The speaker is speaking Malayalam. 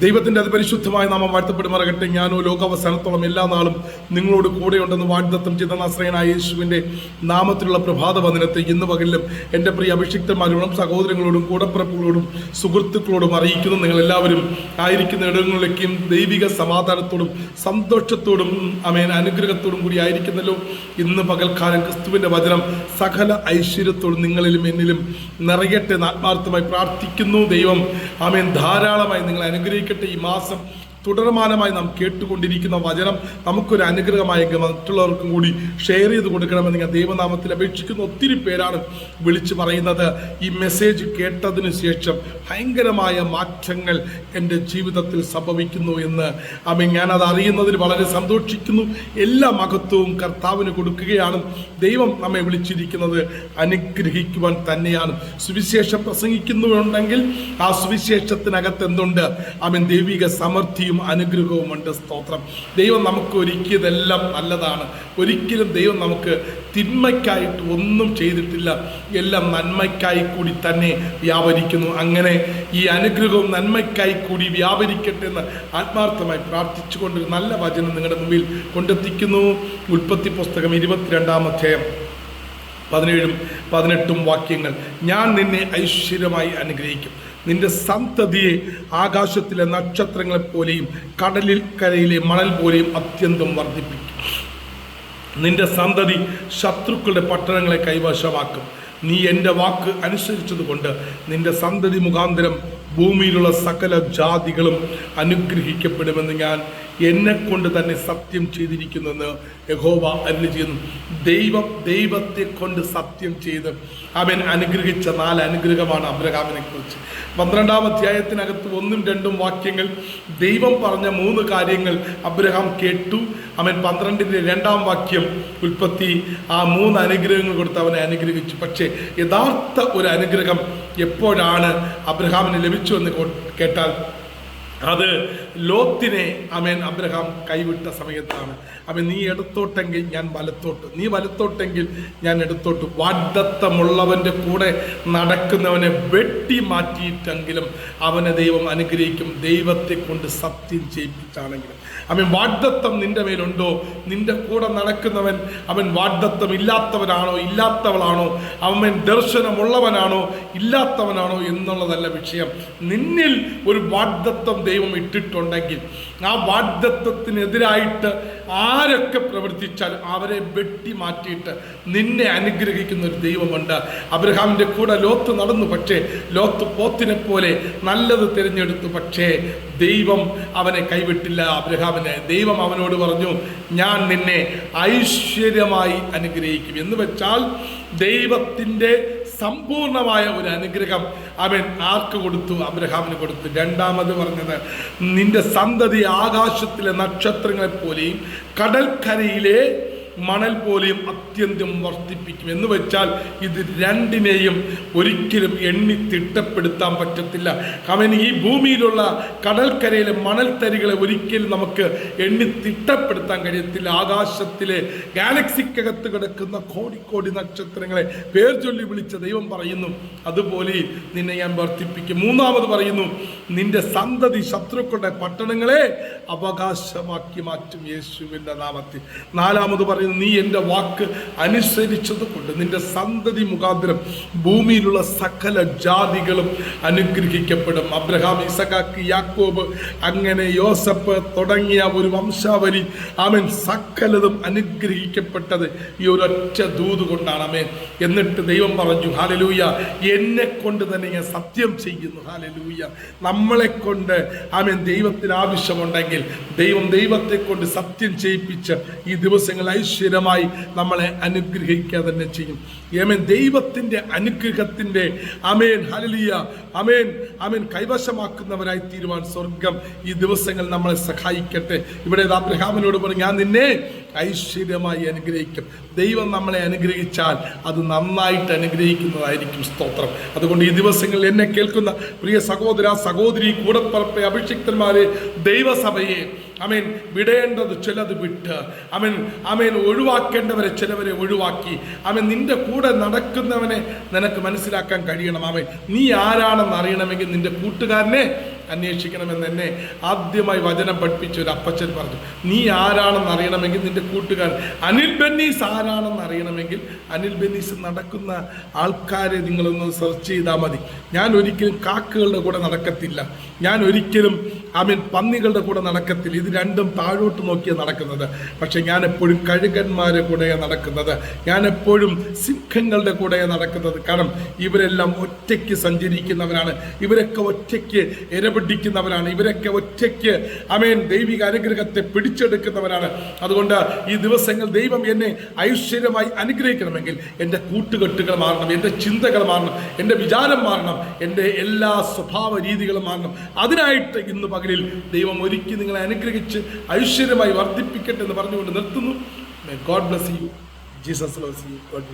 ദൈവത്തിന്റെ അതിപരിശുദ്ധമായ നാമം വാഴ്ത്തപ്പെടുമാറാകട്ടെ. ഞാനോ ലോകാവസാനത്തോളം എല്ലാ നാളും നിങ്ങളോട് കൂടെയുണ്ടെന്ന് വാഗ്ദത്തം ചെയ്ത നാശ്രയനായ യേശുവിന്റെ നാമത്തിലുള്ള പ്രഭാത വന്ദനത്തെ ഇന്ന് പകലിലും എന്റെ പ്രിയ അഭിഷിക്തന്മാരോടും സഹോദരങ്ങളോടും കൂടപ്പിറപ്പുകളോടും സുഹൃത്തുക്കളോടും അറിയിക്കുന്നു. നിങ്ങളെല്ലാവരും ആയിരിക്കുന്ന ഇടങ്ങളിലേക്കും ദൈവിക സമാധാനത്തോടും സന്തോഷത്തോടും അമേൻ അനുഗ്രഹത്തോടും കൂടി ആയിരിക്കുന്നല്ലോ. ഇന്ന് പകൽക്കാലം ക്രിസ്തുവിന്റെ വചനം സകല ഐശ്വര്യത്തോടും നിങ്ങളിലും എന്നിലും നിറയട്ടെ ആത്മാർത്ഥമായി പ്രാർത്ഥിക്കുന്നു. ദൈവം അമേൻ ധാരാളമായി നിങ്ങളെ അനുഗ്രഹിക്കട്ടെ ഈ മാസം. തുടർമാനമായി നാം കേട്ടുകൊണ്ടിരിക്കുന്ന വചനം നമുക്കൊരു അനുഗ്രഹമായി മറ്റുള്ളവർക്കും കൂടി ഷെയർ ചെയ്ത് കൊടുക്കണമെന്ന് ഞാൻ ദൈവനാമത്തിൽ അപേക്ഷിക്കുന്ന. ഒത്തിരി പേരാണ് വിളിച്ചു പറയുന്നത്. ഈ മെസ്സേജ് കേട്ടതിന് ശേഷം ഭയങ്കരമായ മാറ്റങ്ങൾ എന്റെ ജീവിതത്തിൽ സംഭവിക്കുന്നു എന്ന്. അമ്മ അത് അറിയുന്നതിൽ വളരെ സന്തോഷിക്കുന്നു. എല്ലാ മഹത്വവും കർത്താവിന് കൊടുക്കുകയാണ്. ദൈവം നമ്മെ വിളിച്ചിരിക്കുന്നത് അനുഗ്രഹിക്കുവാൻ തന്നെയാണ്. സുവിശേഷം പ്രസംഗിക്കുന്നുണ്ടെങ്കിൽ ആ സുവിശേഷത്തിനകത്ത് എന്തുണ്ട്? അമ്മൻ ദൈവിക സമൃദ്ധിയും അനുഗ്രഹവും ഉണ്ട് സ്തോത്രം. ദൈവം നമുക്ക് ഒരുക്കിയതെല്ലാം നല്ലതാണ്. ഒരിക്കലും ദൈവം നമുക്ക് തിന്മയ്ക്കായിട്ട് ഒന്നും ചെയ്തിട്ടില്ല. എല്ലാം നന്മയ്ക്കായി കൂടി തന്നെ വ്യാപരിക്കുന്നു. അങ്ങനെ ഈ അനുഗ്രഹവും നന്മയ്ക്കായി കൂടി വ്യാപരിക്കട്ടെ എന്ന് ആത്മാർത്ഥമായി പ്രാർത്ഥിച്ചുകൊണ്ട് നല്ല വചനം നിങ്ങളുടെ മുമ്പിൽ കൊണ്ടെത്തിക്കുന്നു. ഉൽപ്പത്തി പുസ്തകം ഇരുപത്തിരണ്ടാം അധ്യായം പതിനേഴും പതിനെട്ടും വാക്യങ്ങൾ. ഞാൻ നിന്നെ ഐശ്വര്യമായി അനുഗ്രഹിക്കും. നിന്റെ സന്തതിയെ ആകാശത്തിലെ നക്ഷത്രങ്ങളെ പോലെയും കടലിൽ കരയിലെ മണൽ പോലെയും അത്യന്തം വർദ്ധിപ്പിക്കും. നിന്റെ സന്തതി ശത്രുക്കളുടെ പട്ടണങ്ങളെ കൈവശമാക്കും. നീ എന്റെ വാക്ക് അനുസരിച്ചതുകൊണ്ട് നിന്റെ സന്തതി മുഖാന്തരം ഭൂമിയിലുള്ള സകല ജാതികളും അനുഗ്രഹിക്കപ്പെടുമെന്ന് ഞാൻ എന്നെ കൊണ്ട് തന്നെ സത്യം ചെയ്തിരിക്കുന്നെന്ന് യഹോവ അരുളി ചെയ്യുന്നു. ദൈവം ദൈവത്തെ കൊണ്ട് സത്യം ചെയ്ത് അവൻ അനുഗ്രഹിച്ച നാല് അനുഗ്രഹമാണ് അബ്രഹാമിനെ കുറിച്ച്. പന്ത്രണ്ടാം അധ്യായത്തിനകത്ത് ഒന്നും രണ്ടും വാക്യങ്ങൾ ദൈവം പറഞ്ഞ മൂന്ന് കാര്യങ്ങൾ അബ്രഹാം കേട്ടു. അവൻ പന്ത്രണ്ടിന്റെ രണ്ടാം വാക്യം ഉൽപ്പത്തി ആ മൂന്ന് അനുഗ്രഹങ്ങൾ കൊടുത്ത് അവനെ അനുഗ്രഹിച്ചു. പക്ഷേ യഥാർത്ഥ ഒരു അനുഗ്രഹം എപ്പോഴാണ് അബ്രഹാമിന് ലഭിച്ചു എന്ന് കേട്ടാൽ അത് ലോത്തിനെ അമേൻ അബ്രഹാം കൈവിട്ട സമയത്താണ്. അവൻ നീ എടുത്തോട്ടെങ്കിൽ ഞാൻ വലത്തോട്ട്. നീ വലത്തോട്ടെങ്കിൽ ഞാൻ എടുത്തോട്ട്. വാഗ്ദത്തമുള്ളവന്റെ കൂടെ നടക്കുന്നവനെ വെട്ടി മാറ്റിയിട്ടെങ്കിലും അവനെ ദൈവം അനുഗ്രഹിക്കും. ദൈവത്തെ കൊണ്ട് സത്യം ചെയ്യിപ്പിച്ചാണെങ്കിലും. അവൻ വാഗ്ദത്തം നിന്റെ മേലുണ്ടോ? നിന്റെ കൂടെ നടക്കുന്നവൻ അവൻ വാഗ്ദത്തം ഇല്ലാത്തവനാണോ? ഇല്ലാത്തവളാണോ? അവൻ ദർശനമുള്ളവനാണോ? ഇല്ലാത്തവനാണോ? എന്നുള്ളതല്ല വിഷയം. നിന്നിൽ ഒരു വാഗ്ദത്തം ദൈവം ഇട്ടിട്ടുണ്ടെങ്കിൽ ആ വാഗ്ദത്വത്തിനെതിരായിട്ട് ആരൊക്കെ പ്രവർത്തിച്ചാൽ അവരെ വെട്ടി മാറ്റിയിട്ട് നിന്നെ അനുഗ്രഹിക്കുന്ന ഒരു ദൈവമുണ്ട്. അബ്രഹാമിന്റെ കൂടെ ലോത്ത് നടന്നു പക്ഷേ ലോത്ത് പോത്തിനെ പോലെ നല്ലത് തിരഞ്ഞെടുത്തു പക്ഷേ ദൈവം അവനെ കൈവിട്ടില്ല. അബ്രഹാമിനെ ദൈവം അവനോട് പറഞ്ഞു ഞാൻ നിന്നെ ഐശ്വര്യമായി അനുഗ്രഹിക്കും. എന്ന് വെച്ചാൽ ദൈവത്തിന്റെ സമ്പൂർണമായ ഒരു അനുഗ്രഹം അവൻ ആർക്ക് കൊടുത്തു? അബ്രഹാമിന് കൊടുത്തു. രണ്ടാമത് പറഞ്ഞത് നിന്റെ സന്തതി ആകാശത്തിലെ നക്ഷത്രങ്ങളെ പോലെയും കടൽക്കരയിലെ മണൽ പോലെയും അത്യന്തം വർദ്ധിപ്പിക്കും. എന്ന് വെച്ചാൽ ഇത് രണ്ടിനെയും ഒരിക്കലും എണ്ണി തിട്ടപ്പെടുത്താൻ പറ്റത്തില്ല. അവൻ ഈ ഭൂമിയിലുള്ള കടൽക്കരയിലെ മണൽത്തരികളെ ഒരിക്കലും നമുക്ക് എണ്ണി തിട്ടപ്പെടുത്താൻ കഴിയത്തില്ല. ആകാശത്തിലെ ഗാലക്സിക്കകത്ത് കിടക്കുന്ന കോടിക്കോടി നക്ഷത്രങ്ങളെ പേർ ചൊല്ലി വിളിച്ച ദൈവം പറയുന്നു അതുപോലെ നിന്നെ ഞാൻ വർദ്ധിപ്പിക്കും. മൂന്നാമത് പറയുന്നു നിന്റെ സന്തതി ശത്രുക്കളുടെ പട്ടണങ്ങളെ അവകാശമാക്കി മാറ്റും യേശുവിന്റെ നാമത്തിൽ. നാലാമത് പറയുന്നു നീ എന്റെ വാക്ക് അനുസരിച്ചത് കൊണ്ട് നിന്റെ സന്തതി മുഖാന്തരം ഭൂമിയിലുള്ള സകല ജാതികളും അനുഗ്രഹിക്കപ്പെടും. അബ്രഹാം ഇസഖാക്ക് യാക്കോബ് അങ്ങനെ യോസഫ് തുടങ്ങിയ ഒരു വംശാവലി അവൻ സകലതും അനുഗ്രഹിക്കപ്പെട്ടത് ഈ ഒരൊറ്റ ദൂത് കൊണ്ടാണ്. അമേ എന്നിട്ട് ദൈവം പറഞ്ഞു ഹാലലൂയ എന്നെ കൊണ്ട് തന്നെ ഞാൻ സത്യം ചെയ്യുന്നു. ഹാലലൂയ. നമ്മളെ കൊണ്ട് ആമേൻ ദൈവത്തിന് ആവശ്യമുണ്ടെങ്കിൽ ദൈവം ദൈവത്തെ കൊണ്ട് സത്യം ചെയ്യിപ്പിച്ച് ഈ ദിവസങ്ങൾ ഐശ്വര്യമായി നമ്മളെ അനുഗ്രഹിക്കുക തന്നെ ചെയ്യും. ഏമേൻ ദൈവത്തിന്റെ അനുഗ്രഹത്തിന്റെ അമേൻ ഹലലിയ അമേൻ അമേൻ കൈവശമാക്കുന്നവരായി തീരുവാൻ സ്വർഗം ഈ ദിവസങ്ങൾ നമ്മളെ സഹായിക്കട്ടെ. ഇവിടെ അബ്രഹാമിനോട് പറഞ്ഞു ഞാൻ നിന്നെ ഐശ്വര്യമായി അനുഗ്രഹിക്കും. ദൈവം നമ്മളെ അനുഗ്രഹിച്ചാൽ അത് നന്നായിട്ട് അനുഗ്രഹിക്കുന്നതായിരിക്കും സ്തോത്രം. അതുകൊണ്ട് ഈ ദിവസങ്ങളിൽ എന്നെ കേൾക്കുന്ന പ്രിയ സഹോദര സഹോദരി കൂടപ്പറപ്പ് അഭിഷിക്തന്മാരെ ദൈവസഭയെ അമേൻ വിടേണ്ടത് ചിലത് വിട്ട് അമേൻ അമേൻ ഒഴിവാക്കേണ്ടവരെ ചിലവരെ ഒഴിവാക്കി അമീൻ നിന്റെ കൂടെ നടക്കുന്നവനെ നിനക്ക് മനസ്സിലാക്കാൻ കഴിയണം അവൻ നീ ആരാണെന്ന് അറിയണമെങ്കിൽ നിന്റെ കൂട്ടുകാരനെ അന്വേഷിക്കണമെന്ന് എന്നെ ആദ്യമായി വചനം പഠിപ്പിച്ച ഒരു അപ്പച്ചൻ പറഞ്ഞു. നീ ആരാണെന്ന് അറിയണമെങ്കിൽ നിന്റെ കൂട്ടുകാർ അനിൽ ബെന്നീസ് ആരാണെന്ന് അറിയണമെങ്കിൽ അനിൽ ബെന്നീസ് നടക്കുന്ന ആൾക്കാരെ നിങ്ങളൊന്ന് സെർച്ച് ചെയ്താൽ മതി. ഞാൻ ഒരിക്കലും കാക്കകളുടെ കൂടെ നടക്കത്തില്ല. ഞാൻ ഒരിക്കലും ഐ മീൻ പന്നികളുടെ കൂടെ നടക്കത്തില്ല. ഇത് രണ്ടും താഴോട്ട് നോക്കിയാണ് നടക്കുന്നത്. പക്ഷെ ഞാൻ എപ്പോഴും കഴുകന്മാരെ കൂടെയാണ് നടക്കുന്നത്. ഞാൻ എപ്പോഴും സിംഹങ്ങളുടെ കൂടെയാണ് നടക്കുന്നത്. കാരണം ഇവരെല്ലാം ഒറ്റയ്ക്ക് സഞ്ചരിക്കുന്നവരാണ്. ഇവരൊക്കെ ഒറ്റയ്ക്ക് ഇരപിടിക്കുന്നവരാണ് ഇവരൊക്കെ ഒറ്റയ്ക്ക് അമേൻ ദൈവിക അനുഗ്രഹത്തെ പിടിച്ചെടുക്കുന്നവരാണ്. അതുകൊണ്ട് ഈ ദിവസങ്ങൾ ദൈവം എന്നെ ഐശ്വര്യമായി അനുഗ്രഹിക്കണമെങ്കിൽ എന്റെ കൂട്ടുകെട്ടുകൾ മാറണം എന്റെ ചിന്തകൾ മാറണം എന്റെ വിചാരം മാറണം എന്റെ എല്ലാ സ്വഭാവ രീതികളും മാറണം. അതിനായിട്ട് ഇന്ന് പകലിൽ ദൈവം ഒരുക്കി നിങ്ങളെ അനുഗ്രഹിച്ച് ഐശ്വര്യമായി വർദ്ധിപ്പിക്കട്ടെ എന്ന് പറഞ്ഞുകൊണ്ട് നിർത്തുന്നു. God bless you Jesus bless you God